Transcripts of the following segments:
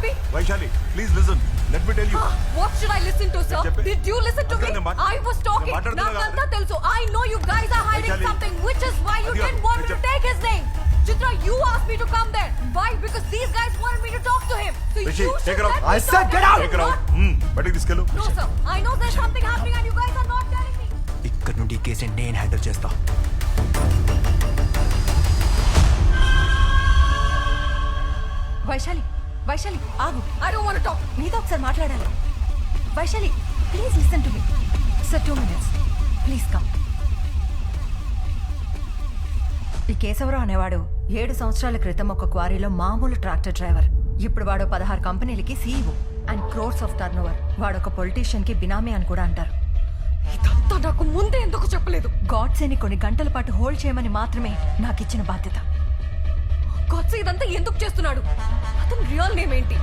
Happy Vaishali please listen let me tell you what should I listen to sir చెప్పే. Did you listen to me I was talking నాకంతా కదా. తెలుసు I know you guys are hiding. Something which is why you అది didn't కాదు. want me నేను to చెప్- take his name Chitra, you asked me to come there. Why? Because these guys wanted me to talk to him. So Rishi, you take should her out. I said get out. you take out not- బయటికి తీసుకెళ్ళు No, sir. I know there's something happening and you guys are not telling me. ఇక్కడ నుండి ఈ కేసుని నేను handle చేస్తా వైశాలి వైశాలి ఆగు. I don't want talk నీతో ఒకసారి మాట్లాడాలి. Vaishali please listen to me sir two minutes please come ఈ కేశవరావు అనేవాడు ఏడు సంవత్సరాల క్రితం ఒక క్వారీలో మామూలు ట్రాక్టర్ డ్రైవర్. ఇప్పుడు వాడు పదహారు కంపెనీలకి CEO and crores of turnover వాడు ఒక పొలిటీషియన్కి బినామీ అని కూడా అంటారు. ఇదంతా నాకు ముందే ఎందుకు చెప్పలేదు? గాడ్సేని కొన్ని గంటల పాటు హోల్డ్ చేయమని మాత్రమే నాకు ఇచ్చిన బాధ్యత. గొత్స ఇదంతా ఎందుకు చేస్తున్నాడు? అతని రియల్ నేమ్ ఏంటి?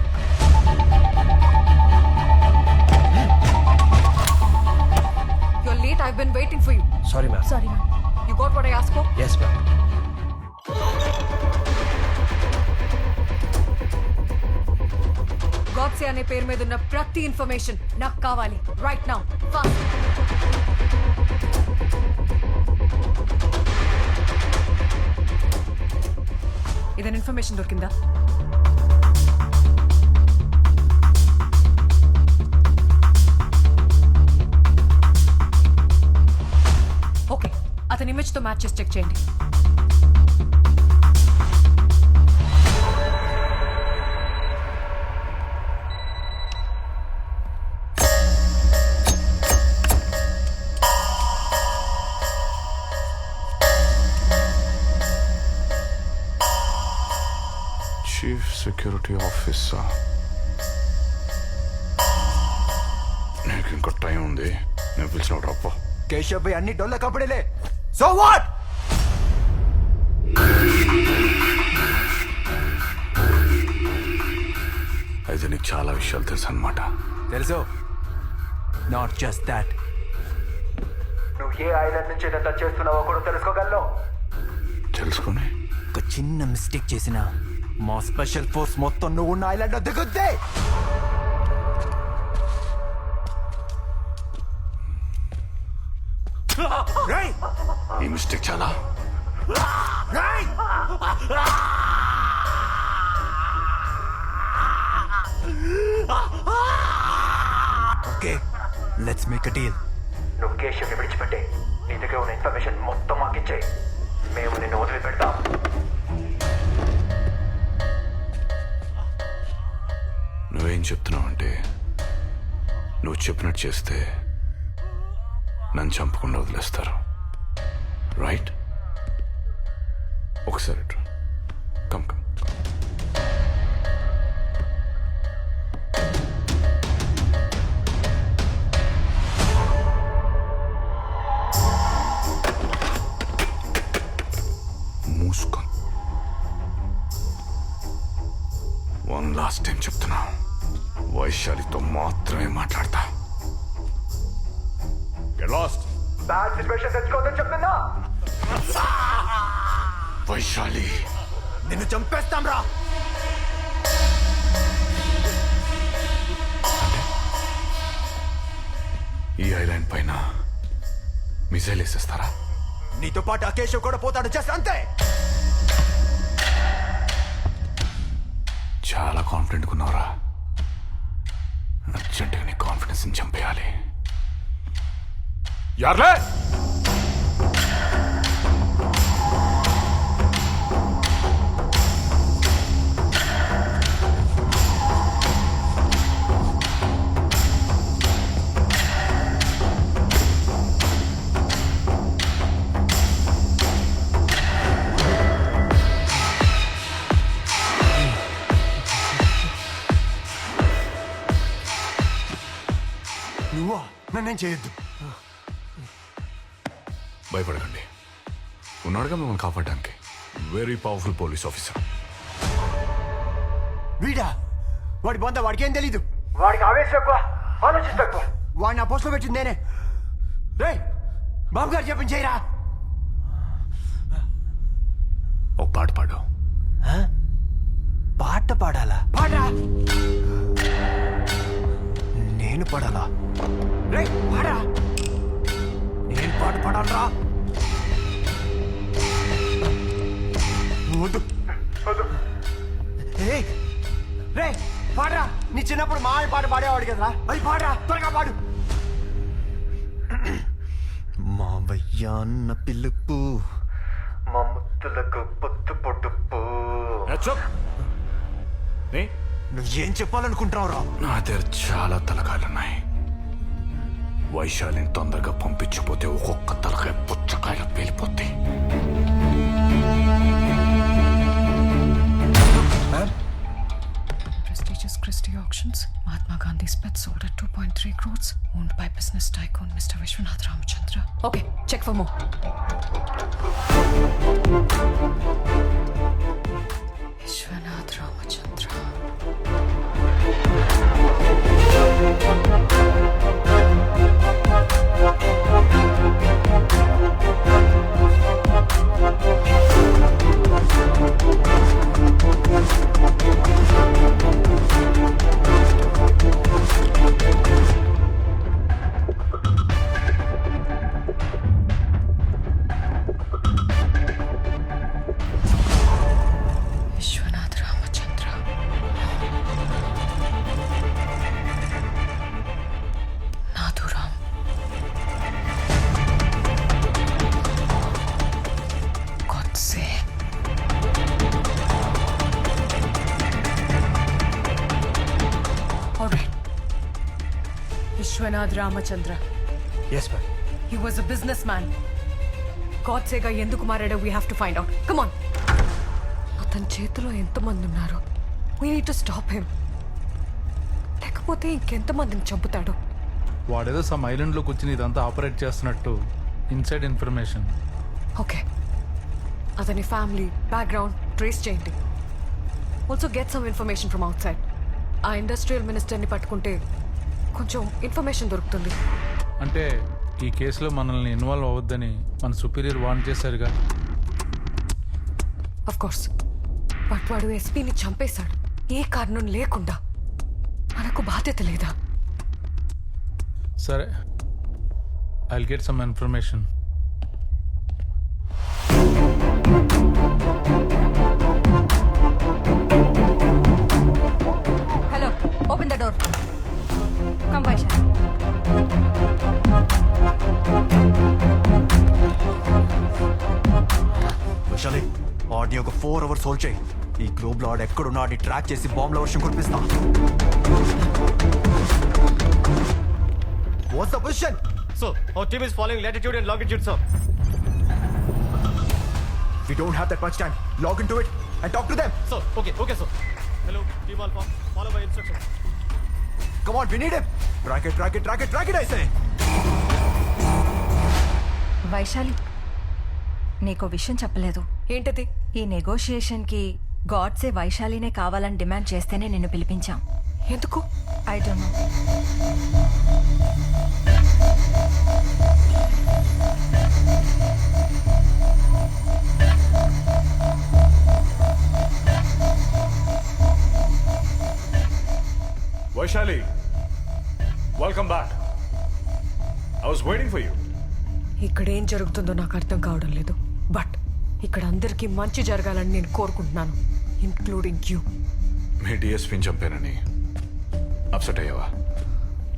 You're late I been waiting for you sorry ma'am sorry ma'am you got what I ask for yes ma'am Godse అనే పేరు మీద ఉన్న ప్రతి ఇన్ఫర్మేషన్ నాకు కావాలి. రైట్ నౌ ఫాస్ట్ ఏదైనా ఇన్ఫర్మేషన్ దొరికిందా? ఓకే అతని ఇమేజ్తో మ్యాచ్ చేసి చెక్ చేయండి. నీకు ఇంకా టైం ఉంది. నేను పిలిచిన రప్ప కేశవ్ భాయ్ అన్ని డొల్ల కపడేలే సో వాట్ అయితే నీకు చాలా విషయాలు తెలుసు అనమాట తెలుసు. నాట్ జస్ట్ దాట్ నువ్వు ఏ ఐలాండ్ నుంచి ఇదంతా చేస్తున్నావో కూడా తెలుసుకోగలను తెలుసుకుని. ఒక చిన్న మిస్టేక్ చేసిన మా స్పెషల్ ఫోర్స్ మొత్తం నువ్వు ఉన్న ఐలాండ్ దిగుద్దే. ఈ మిస్టేక్ చాలా! Okay let's make a deal నువ్వు కేశవ్ని విడిచిపెట్టే. నీ దగ్గర ఉన్న ఇన్ఫర్మేషన్ మొత్తం మాకిచ్చే మేము నిన్ను వదిలిపెడతాం. నువ్వేం చెప్తున్నావు అంటే నువ్వు చెప్పినట్టు చేస్తే నన్ను చంపకుండా వదిలేస్తారు. రైట్ ఒకసారి. కమ్ కమ్ మూసుకొని. వన్ లాస్ట్ టైం చెప్తున్నా. వైశాలితో మాత్రమే మాట్లాడతా. బ్యాడ్ సిచ్యువేషన్ తెచ్చుకోవద్దని చెప్తున్నా. వైశాలి నిన్ను చంపేస్తాం రా. ఈ ఐలాండ్ పైన మిసైల్ వేసేస్తారా? నీతో పాటు ఆ కేశవ్ కూడా పోతాడు జస్ట్ అంతే. చాలా కాన్ఫిడెంట్ ఉన్నావురా అర్జెంటుగా నీ కాన్ఫిడెన్స్ చంపేయాలి. యార్లే! నన్నేం చేయొద్దు భయపడకండి. ఉన్నాడుగా మిమ్మల్ని కాపాడడానికి. వెరీ పవర్ఫుల్ పోలీస్ ఆఫీసర్ వీడా? వాడి బొంద వాడికి ఏం తెలీదు. వాడికి ఆవేశం ఎక్కువ ఆలోచిస్తా ఎక్కువ. వాడిని ఆ పోస్ట్లో పెట్టింది నేనే. రే బాబు గారు చెప్పింది చేయరా? ఒక పాట పాడు. పాట పాట పాడాలా? పాడరా? నేను పాడాలా? రే పాడా నేను పాట పాడాలరా? వద్దు. రే పాడరా. నీ చిన్నప్పుడు మా పాట పాడేవాడు కదరా? అది పాడరా త్వరగా పాడు. మావయ్య అన్న పిలుపు మా ముత్తులకు పొత్తు పొడుపు. నువ్వేం చెప్పాలనుకుంటావు రా నా దగ్గర చాలా తలకాయలున్నాయి. వైశాలిని తొందరగా పంపించిపోతే ఒక్కొక్క తలకాయ పుచ్చకాయలు పేలిపోద్ది Mahatma Gandhi sports holder two point three crores own by business tycoon mister Vishwanath Ramachandra okay check for Vishwanath Ramachandra. Vishwanath Ramachandra. Yes ma'am He was a businessman. గాడ్సేగా ఎందుకు మారాడో we have to find out come on అతని చేతిలో ఎంతమంది ఉన్నారు. We need to stop him లేకపోతే ఇంకెంతమందిని చంపుతాడు? వాడేదో సమ్ ఐలాండ్లో కూర్చుని ఇదంతా ఆపరేట్ చేస్తున్నట్టు ఇన్సైడ్ ఇన్ఫర్మేషన్ ఓకే అతని ఫ్యామిలీ బ్యాక్గ్రౌండ్ ట్రేస్ చేయండి. Also get some information from outside ఆ ఇండస్ట్రియల్ మినిస్టర్ని పట్టుకుంటే కొంచెం ఇన్ఫర్మేషన్ దొరుకుతుంది. అంటే ఈ కేసులో మనల్ని ఇన్వాల్వ్ అవ్వద్దని మన సుపీరియర్ వార్న్ చేశారుగా. అఫ్ కోర్స్ బట్ వాడు ఎస్పీని చంపేశాడు. ఏ కారణం లేకుండా. మనకు బాధ్యత లేదా? సరే. I get some information hello open the door come Vaishali ఆడిని ఒక ఫోర్ అవర్స్ హోల్డ్ చేయి ఈ గ్లోబ్లో ఆడు ఎక్కడున్నా ఆడిని ట్రాక్ చేసి బాంబుల వర్షం కురిపిస్తా what's the position So, our team is following latitude and longitude, sir. We don't have that much time. Log into it and talk to them. Sir, okay, okay, sir. Hello, Team Alpha. Follow my instructions. Come on, we need him. Track it, track it, track it, track it, I say. Vaishali నీకో విషయం చెప్పలేదు. ఏంటది? ఈ నెగోషియేషన్కి గాడ్సే వైశాలినే కావాలని demand చేస్తేనే నిన్ను పిలిపించాం. ఎందుకు? I don't know Vaishali waiting for you ఇక్కడ ఏం జరుగుతుందో నాకు అర్థం కావడం లేదు. బట్ ఇక్కడ అందరికీ మంచి జరగాలని నేను కోరుకుంటున్నాను ఇంక్లూడింగ్ యూ మీ డిఎస్పీని చంపానని అప్సెట్ అయ్యావా?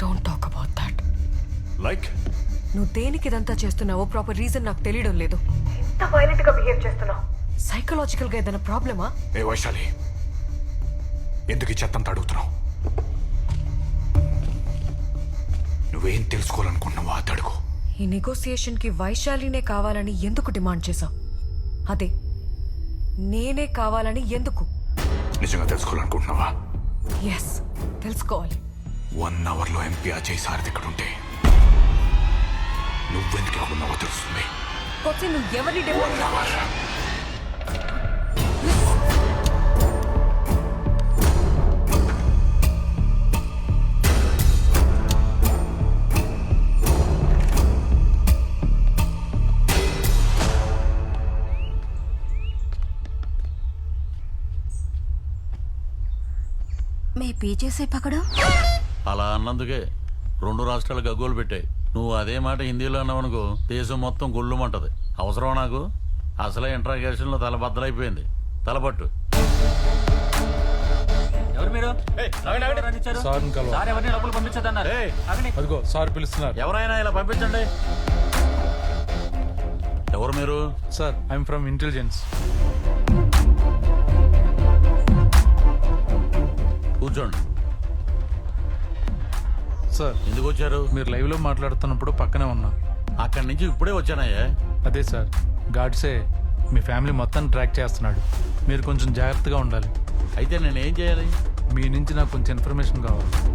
Don't talk about that like నువ్వు దేనికి ఇదంతా చేస్తున్నావో ప్రాపర్ రీజన్ నాకు తెలియడం లేదు. ఎంత వైలెంట్గా బిహేవ్ చేస్తున్నావు. సైకలాజికల్గా ఏదైనా ప్రాబ్లమా ఏ వైశాలి ఎందుకు ఈ చెత్తంతా అడుగుతున్నావు? నువ్వేం తెలుసుకోవాలనుకుంటున్నావో అది అడుగు. ఈ నెగోసియేషన్కి వైశాలినే కావాలని ఎందుకు డిమాండ్ చేశావు? అదే నేనే కావాలని ఎందుకు? నిజంగా తెలుసుకోవాలనుకుంటున్నావా? ఎస్ తెలుసుకోవాలి. వన్ అవర్లో ఎంపీ అజయ్ సారథి ఇక్కడ ఉంటే నువ్వెందుకు ఇక్కడ ఉన్నావో తెలుస్తుంది నువ్వు ఎవరిని డిమాండ్ పీచేసే పకడం? అలా అన్నందుకే రెండు రాష్ట్రాలు గగ్గోలు పెట్టాయి. నువ్వు అదే మాట హిందీలో అన్నావనుకో దేశం మొత్తం గుళ్ళుమంటది. అవసరం నాకు? అసలే ఇంట్రాగేషన్లో తల బద్దలైపోయింది. తలపట్టు ఎవరిని సార్ పిలుస్తున్నారు. ఎవరైనా ఇలా పంపించండి. ఎవరు మీరు? సార్ ఐఎమ్ ఫ్రమ్ ఇంటెలిజెన్స్ కూర్చోండి. సార్. ఎందుకు వచ్చారు? మీరు లైవ్లో మాట్లాడుతున్నప్పుడు పక్కనే ఉన్నా. అక్కడి నుంచి ఇప్పుడే వచ్చానయ్యా. అదే సార్ గాడ్సే మీ ఫ్యామిలీ మొత్తం ట్రాక్ చేస్తున్నాడు. మీరు కొంచెం జాగ్రత్తగా ఉండాలి. అయితే నేను ఏం చేయాలి? మీ నుంచి నాకు కొంచెం ఇన్ఫర్మేషన్ కావాలి.